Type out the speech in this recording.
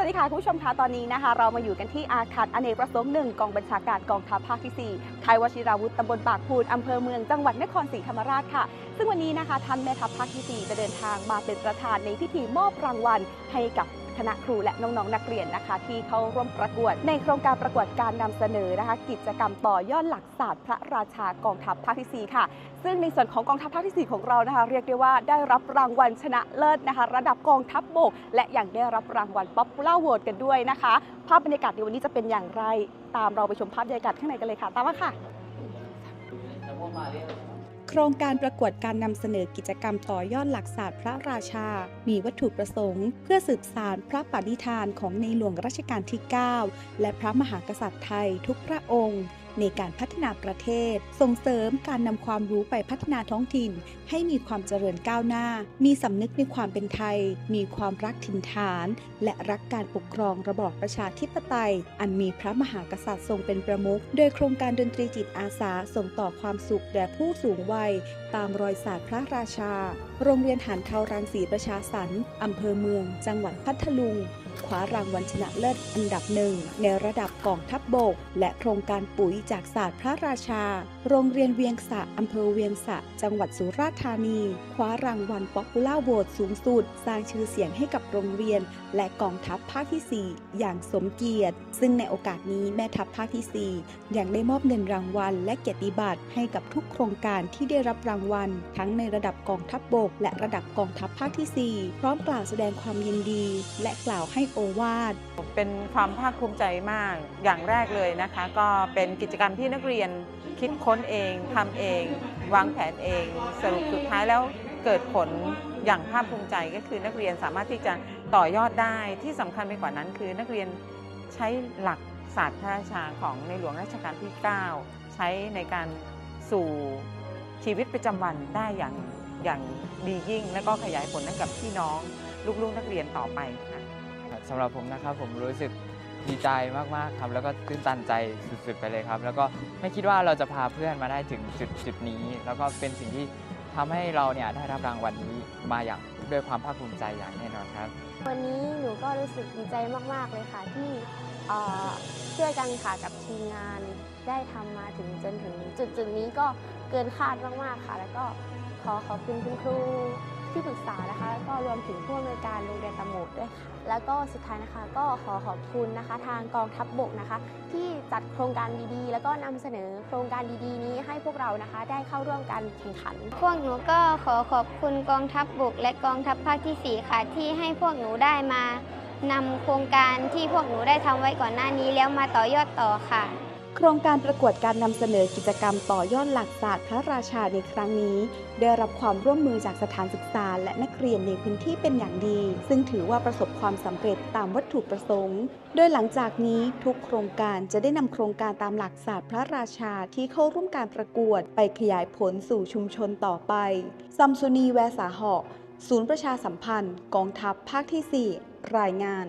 วัสดีค่ะคุณผู้ชมคะตอนนี้นะคะ เรามาอยู่กันที่อาคารอเนกประสงค์หนึ่งกองบัญชาการกองทัพภาคที่ 4 ค่ายวชิราวุธตำบลปากพูนอำเภอเมืองจังหวัดนครศรีธรรมราชค่ะ ซึ่งวันนี้นะคะท่านแม่ทัพภาคที่ 4 จะเดินทางมาเป็นประธานในพิธีมอบรางวัลให้กับคณะครูและน้องๆนักเรียนนะคะ ที่เข้าร่วมประกวด ในโครงการประกวดการนำเสนอนะคะ กิจกรรมต่อยอดหลักศาสตร์พระราชากองทัพภาคที่4ค่ะ ซึ่งในส่วนของกองทัพภาคที่ 4 ของเรานะคะ เรียกได้ว่าได้รับรางวัลชนะเลิศนะคะ ระดับกองทัพบบกและยังได้รับรางวัล Popular Award กันด้วยนะคะ ภาพบรรยากาศในวันนี้จะเป็นอย่างไร ตามเราไปชมภาพบรรยากาศข้างในกันเลยค่ะ ตามมาค่ะ โครงการประกวดการนำเสนอกิจกรรมต่อยอดหลักศาสตร์พระราชา มีวัตถุประสงค์ เพื่อสืบสานพระปณิธานของในหลวงรัชกาลที่ 9 และพระมหากษัตริย์ไทยทุกพระองค์ ในการพัฒนาประเทศ ส่งเสริมการนำความรู้ไปพัฒนาท้องถิ่น ให้มีความเจริญก้าวหน้า มีสำนึกในความเป็นไทย มีความรักถิ่นฐาน และรักการปกครองระบอบประชาธิปไตย อันมีพระมหากษัตริย์ทรงเป็นประมุข โดยโครงการดนตรีจิตอาสาส่งต่อความสุขแด่ผู้สูงวัย ตามรอยศาสตร์พระราชา โรงเรียนหันเทารังสีประชาสรรค์อำเภอเมือง จังหวัดพัทลุง คว้ารางวัลชนะเลิศอันดับหนึ่งในระดับกองทัพบบก และโครงการปุ๋ยจากศาสตร์พระราชา โรงเรียนเวียงสะอำเภอเวียงสะ จังหวัดสุราษฎร์ธานี คว้ารางวัลป๊อปปูล่าโหวตสูงสุด สร้างชื่อเสียงให้กับโรงเรียน และกองทัพภาคที่ 4 อย่างสมเกียรติ ซึ่งในโอกาสนี้แม่ทัพภาคที่ 4 ยังได้มอบเงินรางวัล และเกียรติบัตรให้กับทุกโครงการที่ได้รับรางวัล ทั้งในระดับกองทัพบบก และระดับกองทัพภาคที่ 4 พร้อมกล่าวแสดงความยินดี และกล่าวให้โอวาทเป็นความภาคภูมิใจมากอย่างแรกเลยนะคะ ก็เป็นกิจกรรมที่นักเรียนคิดค้นเองทำเอง วางแผนเอง สรุปสุดท้ายแล้วเกิดผลอย่างภาคภูมิใจก็คือนักเรียนสามารถที่จะต่อยอดได้ที่สำคัญไปกว่านั้น คือนักเรียนใช้หลักศาสตร์พระราชาของในหลวงรัชกาลที่ 9 ใช้ในการสู่ชีวิตประจำวันได้อย่างอย่างดียิ่ง และก็ขยายผลให้กับพี่น้อง ลูกๆนักเรียนต่อไปค่ะ สำหรับผมนะครับผมรู้สึกดีใจมาก ๆ ครับ แล้วก็ตื้นตันใจสุด ๆ ไปเลยครับ แล้วก็ไม่คิดว่าเราจะพาเพื่อนมาได้ถึงจุดจุดนี้ แล้วก็เป็นสิ่งที่ทำให้เราเนี่ยได้รับรางวัลนี้มาอย่างด้วยความภาคภูมิใจอย่างแน่นอนครับ วันนี้หนูก็รู้สึกดีใจมาก ๆ เลยค่ะที่เอ่อช่วยกันค่ะกับทีมงานได้ทำมาถึงจนถึงจุดจุดนี้ก็เกินคาดมาก ๆ ค่ะ แล้วก็ขอขอบคุณคุณครู ที่ปรึกษานะคะ แล้วก็รวมถึงผู้อำนวยการโรงเรียนตะโหมดด้วยค่ะ แล้วก็สุดท้ายนะคะก็ขอขอบคุณนะคะ ทางกองทัพบบกนะคะ ที่จัดโครงการดีๆ แล้วก็นำเสนอโครงการดีๆ นี้ให้พวกเรานะคะ ได้เข้าร่วมการแข่งขัน พวกหนูก็ขอขอบคุณกองทัพบบกและกองทัพภาคที่ 4 ค่ะ ที่ให้พวกหนูได้มานำโครงการที่พวกหนูได้ทำไว้ก่อนหน้านี้แล้วมาต่อยอดต่อค่ะ ครงการประกวดการนำเสนอกิจกรรมต่อยอดหลักศาสตร์พระราชาในครั้งนี้ ได้รับความร่วมมือจากสถานศึกษาและนักเรียนในพื้นที่เป็นอย่างดี ซึ่งถือว่าประสบความสำเร็จตามวัตถุประสงค์ โดยหลังจากนี้ทุกโครงการจะได้นำโครงการตามหลักศาสตร์พระราชาที่เข้าร่วมการประกวด ไปขยายผลสู่ชุมชนต่อไปซัมซุนีแวสาหะศูนย์ประชาสัมพันธ์ กองทัพภาคที่ 4 รายงาน